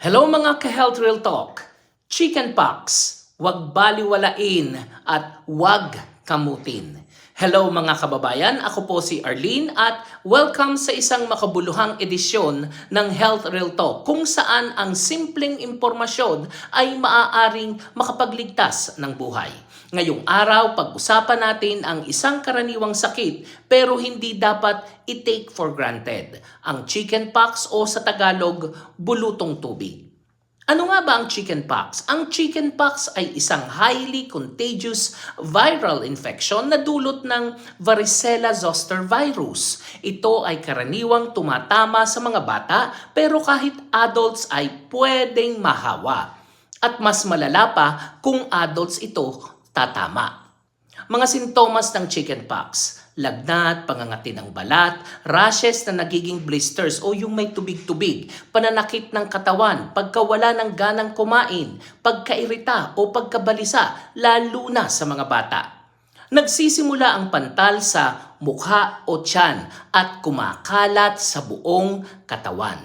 Hello mga ka-Health Real Talk! Chickenpox, wag baliwalain at wag kamutin. Hello mga kababayan, ako po si Arlene at welcome sa isang makabuluhang edisyon ng Health Real Talk kung saan ang simpleng impormasyon ay maaaring makapagligtas ng buhay. Ngayong araw, pag-usapan natin ang isang karaniwang sakit pero hindi dapat i-take for granted, ang chickenpox o sa Tagalog, bulutong tubig. Ano nga ba ang chickenpox? Ang chickenpox ay isang highly contagious viral infection na dulot ng varicella zoster virus. Ito ay karaniwang tumatama sa mga bata pero kahit adults ay pwedeng mahawa. At mas malala pa kung adults ito tatama. Mga sintomas ng chickenpox, lagnat, pangangati ng balat, rashes na nagiging blisters o yung may tubig-tubig, pananakit ng katawan, pagkawala ng ganang kumain, pagkairita o pagkabalisa, lalo na sa mga bata. Nagsisimula ang pantal sa mukha o tiyan at kumakalat sa buong katawan.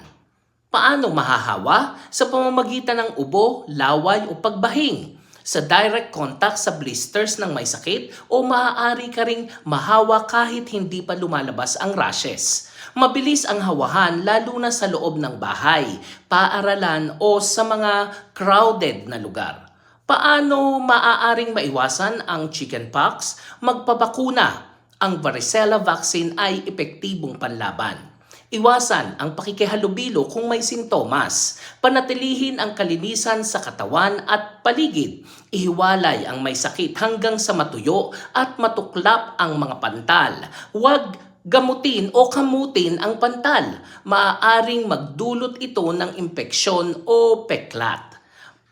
Paano mahahawa? Sa pamamagitan ng ubo, laway o pagbahing sa direct contact sa blisters ng may sakit o maaari ka ring mahawa kahit hindi pa lumalabas ang rashes. Mabilis ang hawahan lalo na sa loob ng bahay, paaralan o sa mga crowded na lugar. Paano maaaring maiwasan ang chickenpox? Magpabakuna. Ang varicella vaccine ay epektibong panlaban. Iwasan ang pakikihalubilo kung may sintomas. Panatilihin ang kalinisan sa katawan at paligid. Ihiwalay ang may sakit hanggang sa matuyo at matuklap ang mga pantal. Huwag gamutin o kamutin ang pantal. Maaaring magdulot ito ng impeksyon o peklat.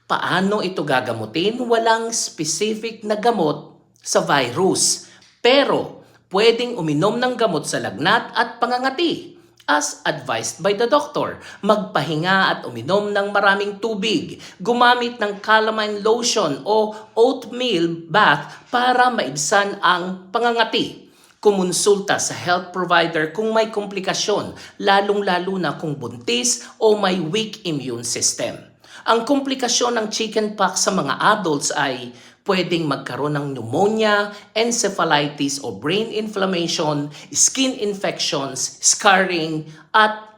Paano ito gagamutin? Walang specific na gamot sa virus. Pero pwedeng uminom ng gamot sa lagnat at pangangati as advised by the doctor. Magpahinga at uminom ng maraming tubig. Gumamit ng calamine lotion o oatmeal bath para maibsan ang pangangati. Kumonsulta sa health provider kung may komplikasyon, lalong-lalo na kung buntis o may weak immune system. Ang komplikasyon ng chickenpox sa mga adults ay pwedeng magkaroon ng pneumonia, encephalitis o brain inflammation, skin infections, scarring, at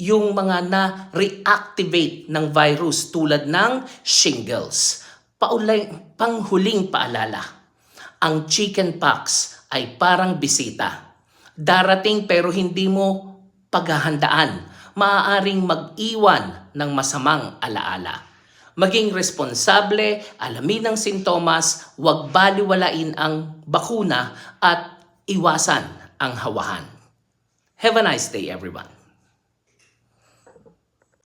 yung mga na-reactivate ng virus tulad ng shingles. Paulay, panghuling paalala, ang chickenpox ay parang bisita. Darating pero hindi mo paghahandaan. Maaaring mag-iwan ng masamang alaala. Maging responsable, alamin ang sintomas, huwag baliwalain ang bakuna at iwasan ang hawahan. Have a nice day everyone.